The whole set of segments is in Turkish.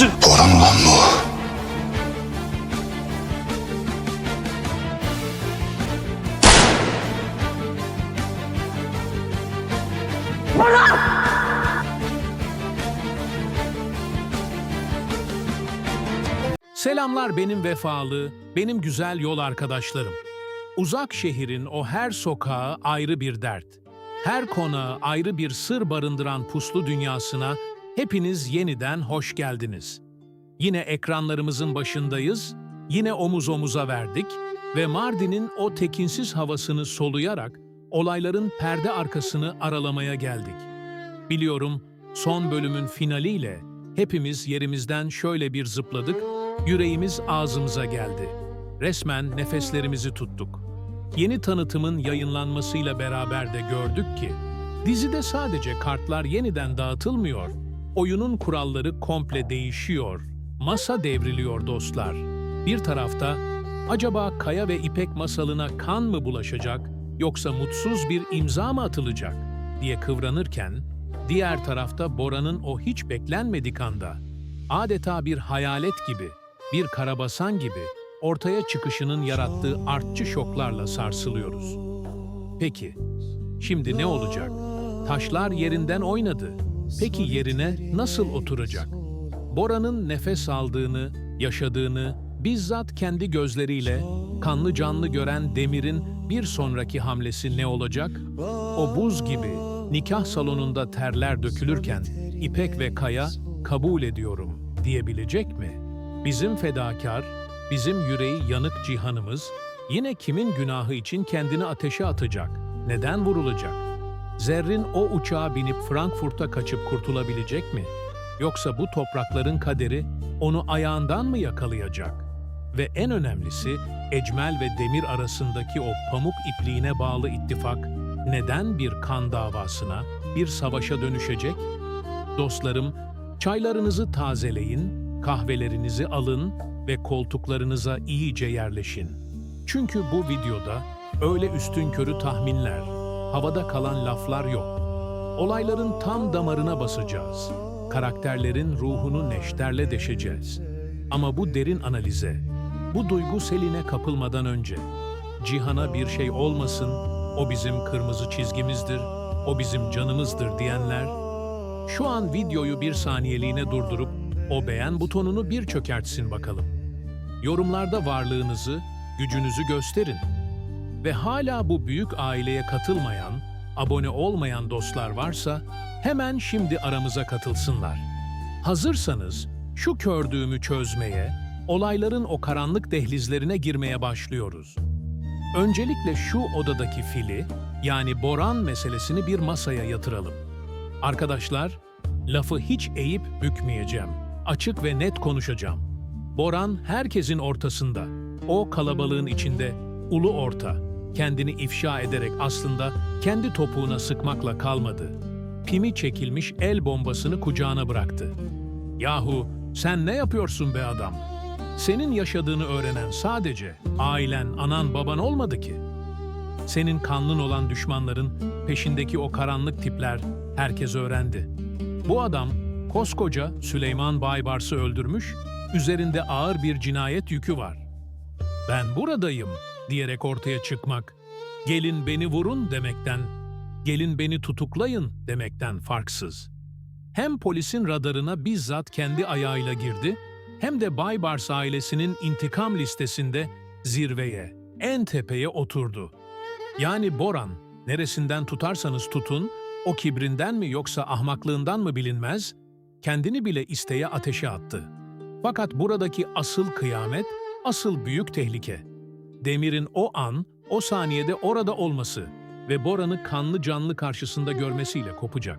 edemezsin. Boran ulan bu. Selamlar benim vefalı, benim güzel yol arkadaşlarım. Uzak şehrin o her sokağı ayrı bir dert. Her konağı ayrı bir sır barındıran puslu dünyasına hepiniz yeniden hoş geldiniz. Yine ekranlarımızın başındayız, yine omuz omuza verdik ve Mardin'in o tekinsiz havasını soluyarak olayların perde arkasını aralamaya geldik. Biliyorum son bölümün finaliyle hepimiz yerimizden şöyle bir zıpladık, yüreğimiz ağzımıza geldi. Resmen nefeslerimizi tuttuk. Yeni tanıtımın yayınlanmasıyla beraber de gördük ki dizide sadece kartlar yeniden dağıtılmıyor, oyunun kuralları komple değişiyor, masa devriliyor dostlar. Bir tarafta acaba Kaya ve İpek masalına kan mı bulaşacak yoksa mutsuz bir imza mı atılacak diye kıvranırken diğer tarafta Bora'nın o hiç beklenmedik anda adeta bir hayalet gibi, bir karabasan gibi ortaya çıkışının yarattığı artçı şoklarla sarsılıyoruz. Peki, şimdi ne olacak? Taşlar yerinden oynadı. Peki yerine nasıl oturacak? Bora'nın nefes aldığını, yaşadığını bizzat kendi gözleriyle kanlı canlı gören Demir'in bir sonraki hamlesi ne olacak? O buz gibi nikah salonunda terler dökülürken İpek ve Kaya kabul ediyorum diyebilecek mi? Bizim fedakar, bizim yüreği yanık cihanımız yine kimin günahı için kendini ateşe atacak? Neden vurulacak? Zerrin o uçağa binip Frankfurt'a kaçıp kurtulabilecek mi? Yoksa bu toprakların kaderi onu ayağından mı yakalayacak? Ve en önemlisi Ecmel ve Demir arasındaki o pamuk ipliğine bağlı ittifak neden bir kan davasına, bir savaşa dönüşecek? Dostlarım, çaylarınızı tazeleyin, kahvelerinizi alın ve koltuklarınıza iyice yerleşin. Çünkü bu videoda öyle üstün körü tahminler, havada kalan laflar yok. Olayların tam damarına basacağız. Karakterlerin ruhunu neşterle deşeceğiz. Ama bu derin analize, bu duygu seline kapılmadan önce Cihan'a bir şey olmasın, o bizim kırmızı çizgimizdir, o bizim canımızdır diyenler, şu an videoyu bir saniyeliğine durdurup o beğen butonunu bir çökertsin bakalım. Yorumlarda varlığınızı, gücünüzü gösterin. Ve hala bu büyük aileye katılmayan, abone olmayan dostlar varsa hemen şimdi aramıza katılsınlar. Hazırsanız şu kördüğümü çözmeye, olayların o karanlık dehlizlerine girmeye başlıyoruz. Öncelikle şu odadaki fili, yani Boran meselesini bir masaya yatıralım. Arkadaşlar, lafı hiç eğip bükmeyeceğim. Açık ve net konuşacağım. Boran herkesin ortasında, o kalabalığın içinde, ulu orta, kendini ifşa ederek aslında kendi topuğuna sıkmakla kalmadı. Pimi çekilmiş el bombasını kucağına bıraktı. Yahu sen ne yapıyorsun be adam? Senin yaşadığını öğrenen sadece ailen, anan, baban olmadı ki. Senin kanlın olan düşmanların peşindeki o karanlık tipler herkes öğrendi. Bu adam koskoca Süleyman Baybars'ı öldürmüş, üzerinde ağır bir cinayet yükü var. Ben buradayım diyerek ortaya çıkmak, gelin beni vurun demekten, gelin beni tutuklayın demekten farksız. Hem polisin radarına bizzat kendi ayağıyla girdi, hem de Baybars ailesinin intikam listesinde zirveye, en tepeye oturdu. Yani Boran, neresinden tutarsanız tutun, o kibrinden mi yoksa ahmaklığından mı bilinmez, kendini bile isteye ateşe attı. Fakat buradaki asıl kıyamet, asıl büyük tehlike. Demir'in o an, o saniyede orada olması ve Boran'ı kanlı canlı karşısında görmesiyle kopacak.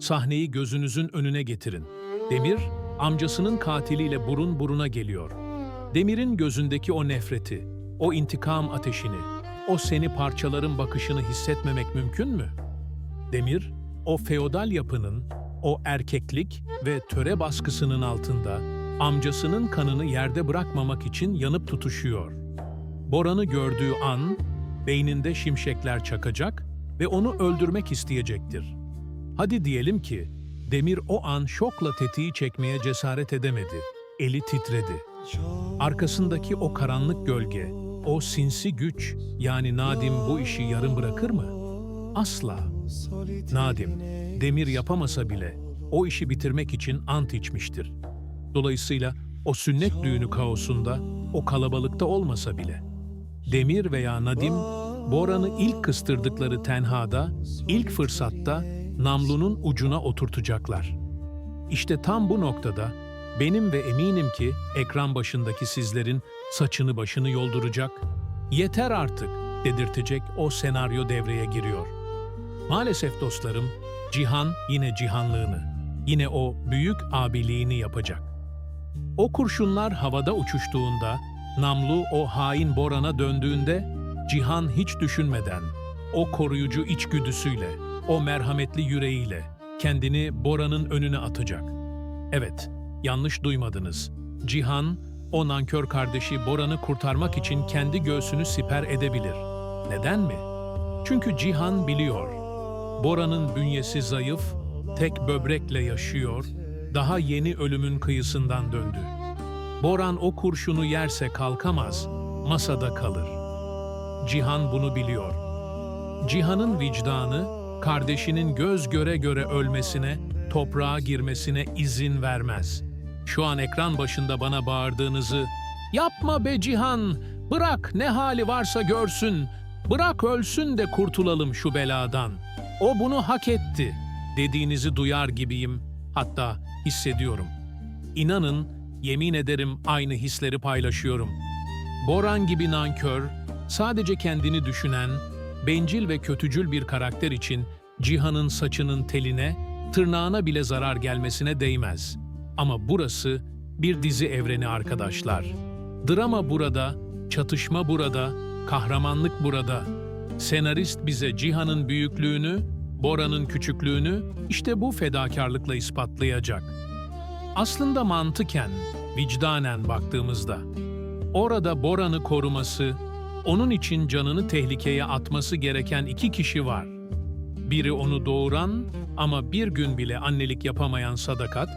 Sahneyi gözünüzün önüne getirin. Demir, amcasının katiliyle burun buruna geliyor. Demir'in gözündeki o nefreti, o intikam ateşini, o seni parçaların bakışını hissetmemek mümkün mü? Demir, o feodal yapının, o erkeklik ve töre baskısının altında amcasının kanını yerde bırakmamak için yanıp tutuşuyor. Boran'ı gördüğü an beyninde şimşekler çakacak ve onu öldürmek isteyecektir. Hadi diyelim ki Demir o an şokla tetiği çekmeye cesaret edemedi. Eli titredi. Arkasındaki o karanlık gölge, o sinsi güç, yani Nadim bu işi yarım bırakır mı? Asla. Nadim, Demir yapamasa bile o işi bitirmek için ant içmiştir. Dolayısıyla o sünnet düğünü kaosunda, o kalabalıkta olmasa bile. Demir veya Nadim, Boran'ı ilk kıstırdıkları tenhada, ilk fırsatta namlunun ucuna oturtacaklar. İşte tam bu noktada benim ve eminim ki ekran başındaki sizlerin saçını başını yolduracak, yeter artık dedirtecek o senaryo devreye giriyor. Maalesef dostlarım, Cihan yine cihanlığını, yine o büyük abiliğini yapacak. O kurşunlar havada uçuştuğunda, namlu o hain Boran'a döndüğünde, Cihan hiç düşünmeden, o koruyucu içgüdüsüyle, o merhametli yüreğiyle kendini Bora'nın önüne atacak. Evet, yanlış duymadınız. Cihan, o nankör kardeşi Boran'ı kurtarmak için kendi göğsünü siper edebilir. Neden mi? Çünkü Cihan biliyor. Bora'nın bünyesi zayıf, tek böbrekle yaşıyor, daha yeni ölümün kıyısından döndü. Boran o kurşunu yerse kalkamaz, masada kalır. Cihan bunu biliyor. Cihan'ın vicdanı, kardeşinin göz göre göre ölmesine, toprağa girmesine izin vermez. Şu an ekran başında bana bağırdığınızı, ''Yapma be Cihan, bırak ne hali varsa görsün, bırak ölsün de kurtulalım şu beladan. O bunu hak etti.'' dediğinizi duyar gibiyim, hatta hissediyorum. İnanın, yemin ederim aynı hisleri paylaşıyorum. Boran gibi nankör, sadece kendini düşünen, bencil ve kötücül bir karakter için Cihan'ın saçının teline, tırnağına bile zarar gelmesine değmez. Ama burası bir dizi evreni arkadaşlar. Drama burada, çatışma burada, kahramanlık burada. Senarist bize Cihan'ın büyüklüğünü, Bora'nın küçüklüğünü işte bu fedakarlıkla ispatlayacak. Aslında mantıken, vicdanen baktığımızda, orada Bora'nı koruması, onun için canını tehlikeye atması gereken iki kişi var. Biri onu doğuran ama bir gün bile annelik yapamayan Sadakat,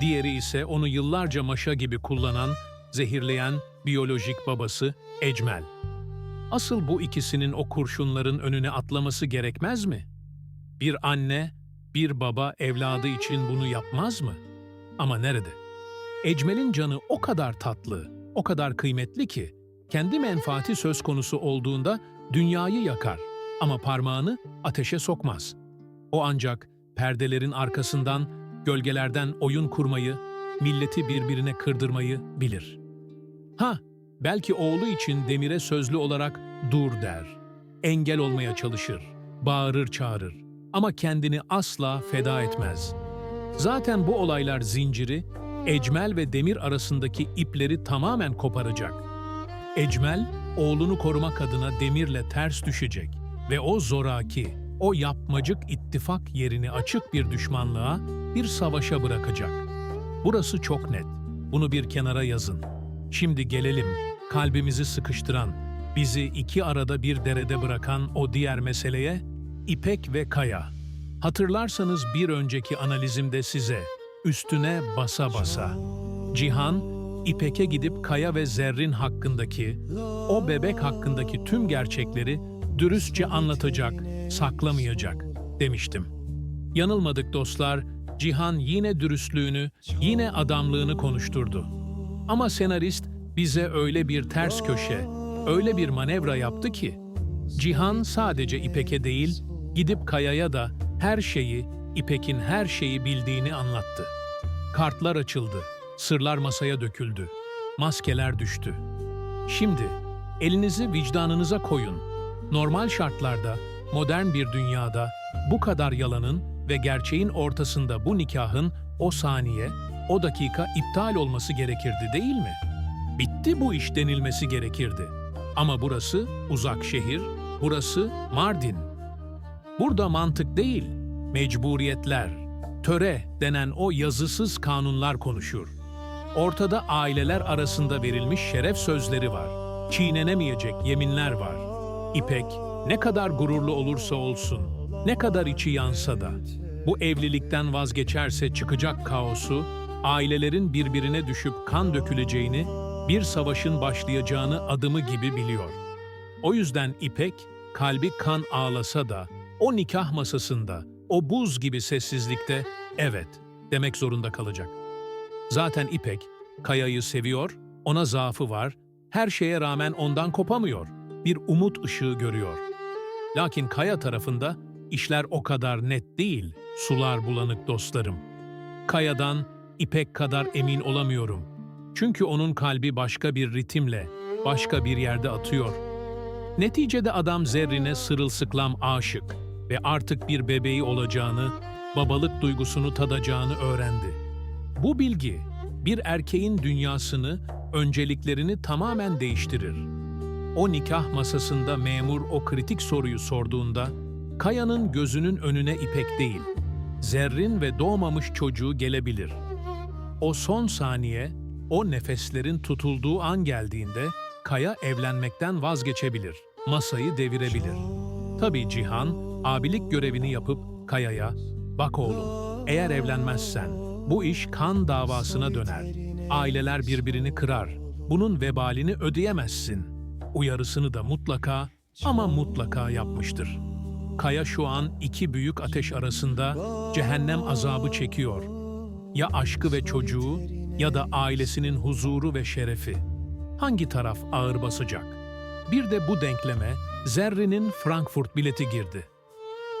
diğeri ise onu yıllarca maşa gibi kullanan, zehirleyen biyolojik babası Ecmel. Asıl bu ikisinin o kurşunların önüne atlaması gerekmez mi? Bir anne, bir baba evladı için bunu yapmaz mı? Ama nerede? Ecmel'in canı o kadar tatlı, o kadar kıymetli ki, kendi menfaati söz konusu olduğunda dünyayı yakar ama parmağını ateşe sokmaz. O ancak perdelerin arkasından, gölgelerden oyun kurmayı, milleti birbirine kırdırmayı bilir. Ha, belki oğlu için Demir'e sözlü olarak dur der. Engel olmaya çalışır, bağırır çağırır ama kendini asla feda etmez. Zaten bu olaylar zinciri, Ecmel ve Demir arasındaki ipleri tamamen koparacak. Ecmel, oğlunu korumak adına Demir'le ters düşecek ve o zoraki, o yapmacık ittifak yerini açık bir düşmanlığa, bir savaşa bırakacak. Burası çok net. Bunu bir kenara yazın. Şimdi gelelim, kalbimizi sıkıştıran, bizi iki arada bir derede bırakan o diğer meseleye, İpek ve Kaya. Hatırlarsanız bir önceki analizimde size, üstüne basa basa. Cihan, İpek'e gidip Kaya ve Zerrin hakkındaki, o bebek hakkındaki tüm gerçekleri dürüstçe anlatacak, saklamayacak demiştim. Yanılmadık dostlar, Cihan yine dürüstlüğünü, yine adamlığını konuşturdu. Ama senarist bize öyle bir ters köşe, öyle bir manevra yaptı ki, Cihan sadece İpek'e değil, gidip Kaya'ya da her şeyi, İpek'in her şeyi bildiğini anlattı. Kartlar açıldı, sırlar masaya döküldü, maskeler düştü. Şimdi elinizi vicdanınıza koyun. Normal şartlarda, modern bir dünyada bu kadar yalanın ve gerçeğin ortasında bu nikahın o saniye, o dakika iptal olması gerekirdi değil mi? Bitti bu iş denilmesi gerekirdi. Ama burası uzak şehir, burası Mardin. Burada mantık değil, mecburiyetler, töre denen o yazısız kanunlar konuşur. Ortada aileler arasında verilmiş şeref sözleri var. Çiğnenemeyecek yeminler var. İpek ne kadar gururlu olursa olsun, ne kadar içi yansa da, Bu evlilikten vazgeçerse çıkacak kaosu, ailelerin birbirine düşüp kan döküleceğini, bir savaşın başlayacağını adımı gibi biliyor. O yüzden İpek, kalbi kan ağlasa da, o nikah masasında, o buz gibi sessizlikte evet demek zorunda kalacak. Zaten İpek, Kaya'yı seviyor, ona zaafı var, her şeye rağmen ondan kopamıyor. Bir umut ışığı görüyor. Lakin Kaya tarafında işler o kadar net değil, sular bulanık dostlarım. Kaya'dan İpek kadar emin olamıyorum. Çünkü onun kalbi başka bir ritimle, başka bir yerde atıyor. Neticede adam Zerrin'e sırılsıklam aşık ve artık bir bebeği olacağını, babalık duygusunu tadacağını öğrendi. Bu bilgi bir erkeğin dünyasını, önceliklerini tamamen değiştirir. O nikah masasında memur o kritik soruyu sorduğunda, Kaya'nın gözünün önüne ipek değil, zerrin ve doğmamış çocuğu gelebilir. O son saniye, o nefeslerin tutulduğu an geldiğinde, Kaya evlenmekten vazgeçebilir, masayı devirebilir. Tabii Cihan, abilik görevini yapıp Kaya'ya, ''Bak oğlum, eğer evlenmezsen bu iş kan davasına döner. Aileler birbirini kırar. Bunun vebalini ödeyemezsin.'' Uyarısını da mutlaka ama mutlaka yapmıştır. Kaya şu an iki büyük ateş arasında cehennem azabı çekiyor. Ya aşkı ve çocuğu ya da ailesinin huzuru ve şerefi. Hangi taraf ağır basacak? Bir de bu denkleme Zerrin'in Frankfurt bileti girdi.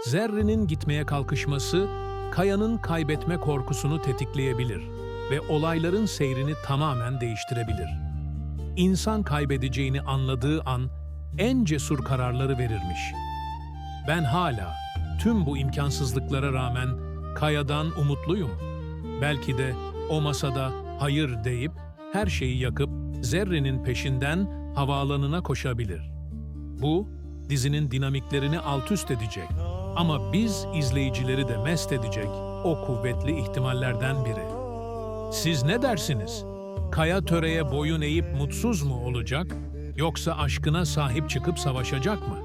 Zerrin'in gitmeye kalkışması Kaya'nın kaybetme korkusunu tetikleyebilir ve olayların seyrini tamamen değiştirebilir. İnsan kaybedeceğini anladığı an en cesur kararları verirmiş. Ben hala tüm bu imkansızlıklara rağmen Kaya'dan umutluyum. Belki de o masada hayır deyip her şeyi yakıp Zerrin'in peşinden havaalanına koşabilir. Bu dizinin dinamiklerini alt üst edecek ama biz izleyicileri de mest edecek o kuvvetli ihtimallerden biri. Siz ne dersiniz? Kaya töreye boyun eğip mutsuz mu olacak yoksa aşkına sahip çıkıp savaşacak mı?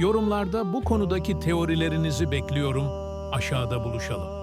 Yorumlarda bu konudaki teorilerinizi bekliyorum. Aşağıda buluşalım.